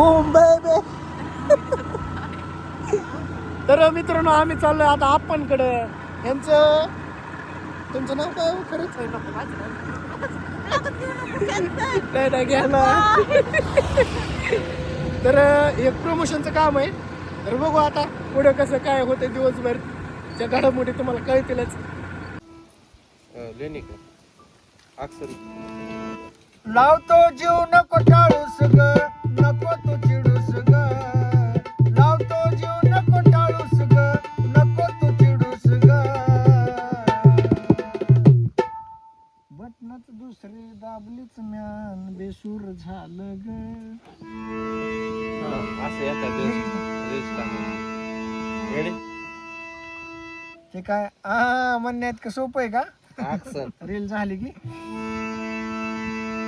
Boom बेबे तर मित्रांनो आम्ही चाललोय आता आपणकडे. यांचं तुमचं नाव काय हो? खरंच नाही नाही घ्यायला तर एक प्रमोशनचं काम आहे. तर बघू आता पुढे कसं काय होतं दिवसभर. त्या घडामोडी तुम्हाला कळतीलच. लेणी का? अक्षर. लावतो जीव नको टाळूस ग नको तू चिडूस ग. लावतो जीव नको टाळूस ग. नको तू चिडूस ग. बटनच दुसरी दाबलीच म्यान बेसूर झालं ग. असं ते काय? हा म्हणण्यात का सोपं आहे का? रील झाली की?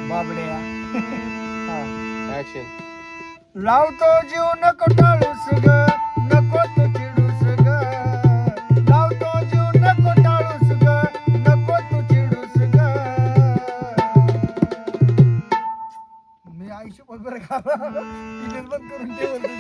बाबड्या. ऍक्शन लावतो जीव नको टाळूस ग नको तू चिडूस ग. लावतो जीव नको टाळूस ग नको तू चिडूस ग. मी आयुष्य बरोबर का? करून ठेवलं.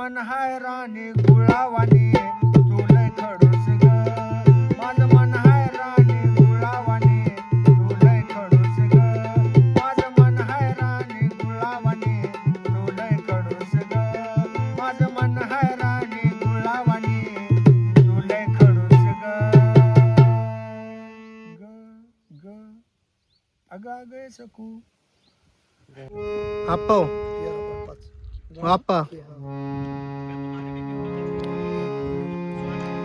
मन हाय राणी गुळावानी तू लय खडूस ग. माझ मन हाय राणी गुळावानी तू लय खडूस ग. माझ मन हाय राणी गुळावानी तू लय खडूस ग. माझ मन हाय राणी गुळावानी तू लय खडूस ग. ग ग अग अग सकू. आप्पा आप्पा.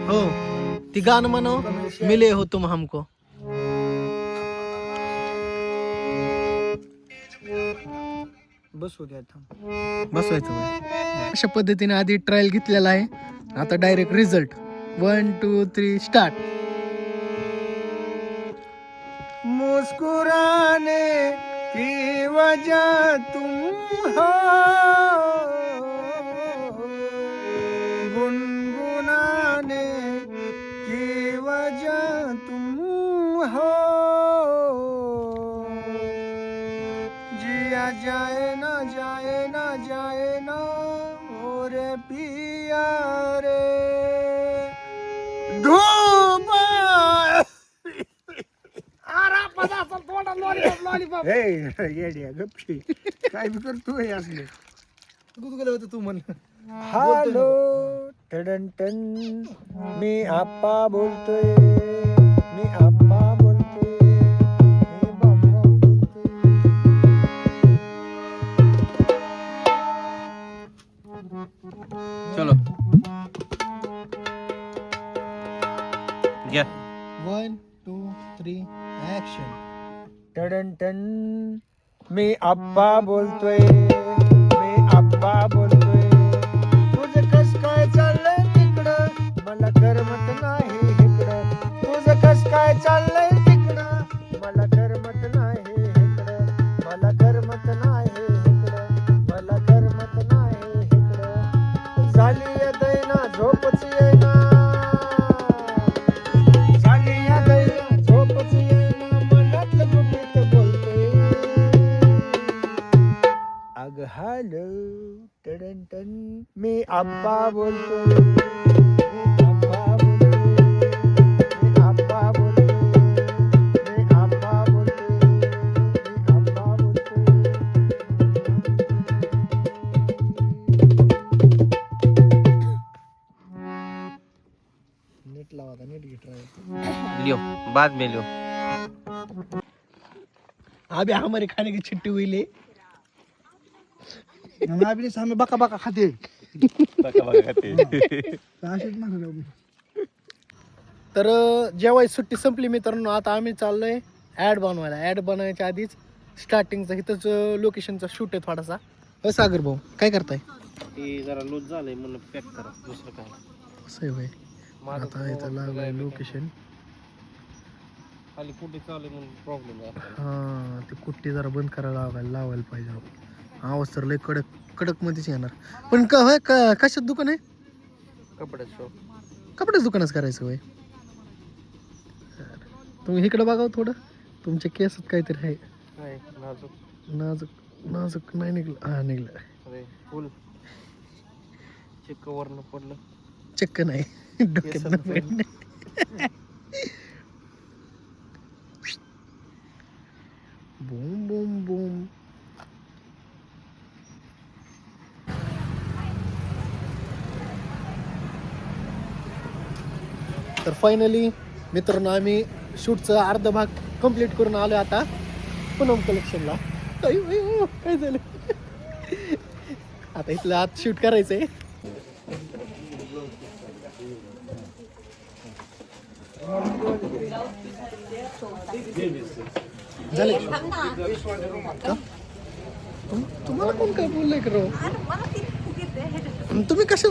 हो. ती गाणं म्हणव मिले हो तुम हमको. बसू बसवायचं. अशा पद्धतीने आधी ट्रायल घेतलेला आहे. आता direct result one two three start मुस्कुराने की वजह तुम हो। जाए ना जाए ना और पिया रे। धूप! येड्या गपशी. काय बी करतोय असले. गुदगुले होतं तू म्हण. हॅलो टडन टन मी आप्पा बोलतोय. घ्या. वन टू थ्री ऍक्शन टडन टन. मी आप्पा बोलतोय. मी आप्पा बोलतोय. नीट घे try. लियो बाद में लियो। अभी हमारे खाने की छुट्टी हुई ले। अभी हमें बका बका खाते तर जेव्हा सुट्टी संपली मित्रांनो आता आम्ही चाललोय ऍड बनवायला. ऍड बनवायच्या आधीच स्टार्टिंगचा इथंच लोकेशनचा शूट आहे थोडासा. अ सागर भाऊ काय करताय? ते जरा लूज झालंय म्हणून पॅक करा. दुसरं काय? असं आहे. माझं आता इथं लागलंय लोकेशन खाली कुठे चालू म्हणून प्रॉब्लेम हा ते कुट्टी जरा बंद करायला लावायला लावायला पाहिजे. आवाज तर लय कडक. कडक मध्येच येणार. पण का होय का कशात दुकान आहे? कपड्याचं शॉप कपड्याच दुकानच करायचं होय. तुम्ही इकडे बघाव थोडं. तुमच्या केसात काहीतरी आहे. नाजूक. नाजूक नाजूक नाही निघलं. हा निघलं. अरे फुल. चिक्क वरनं पडलं. चक्क नाही. डोक्यात पडले बूम बूम बूम तर फायनली मित्रांनो आम्ही शूटचा अर्धा भाग कंप्लीट करून आलो आता. पूनम कलेक्शनला काय झालं? आता इथलं आत शूट करायचंय. झाले? तुम्हाला कोण काय बोललंय का? तुम्ही कशा